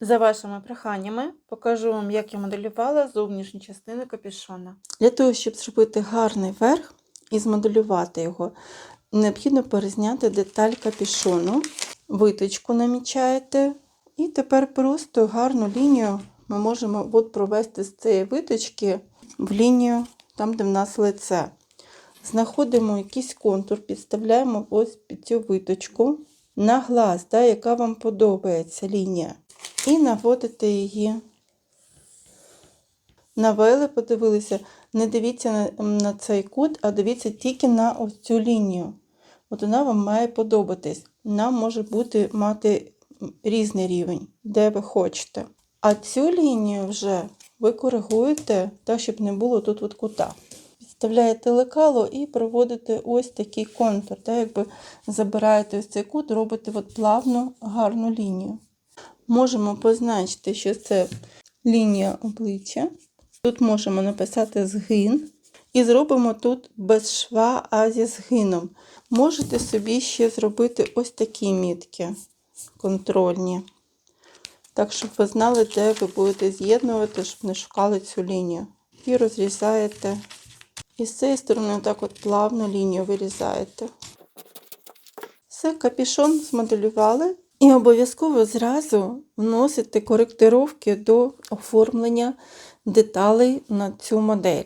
За вашими проханнями покажу вам, як я моделювала зовнішню частину капюшона. Для того, щоб зробити гарний верх і змоделювати його, необхідно перезняти деталь капюшону, виточку намічаєте, і тепер просто гарну лінію ми можемо от провести з цієї виточки в лінію там, де в нас лице. Знаходимо якийсь контур, підставляємо ось під цю виточку на глаз, да, яка вам подобається лінія. І наводите її. Навели, подивилися. Не дивіться на, цей кут, а дивіться тільки на ось цю лінію. От вона вам має подобатись. Вона може бути мати різний рівень, де ви хочете. А цю лінію вже ви коригуєте так, щоб не було тут от кута. Підставляєте лекало і проводите ось такий контур. Так, якби забираєте ось цей кут, робите от плавну гарну лінію. Можемо позначити, що це лінія обличчя. Тут можемо написати згин. І зробимо тут без шва, а зі згином. Можете собі ще зробити ось такі мітки контрольні. Так, щоб ви знали, де ви будете з'єднувати, щоб не шукали цю лінію. І розрізаєте. І з цієї сторони так от плавно лінію вирізаєте. Все, капішон змоделювали. І обов'язково зразу вносити коректировки до оформлення деталей на цю модель.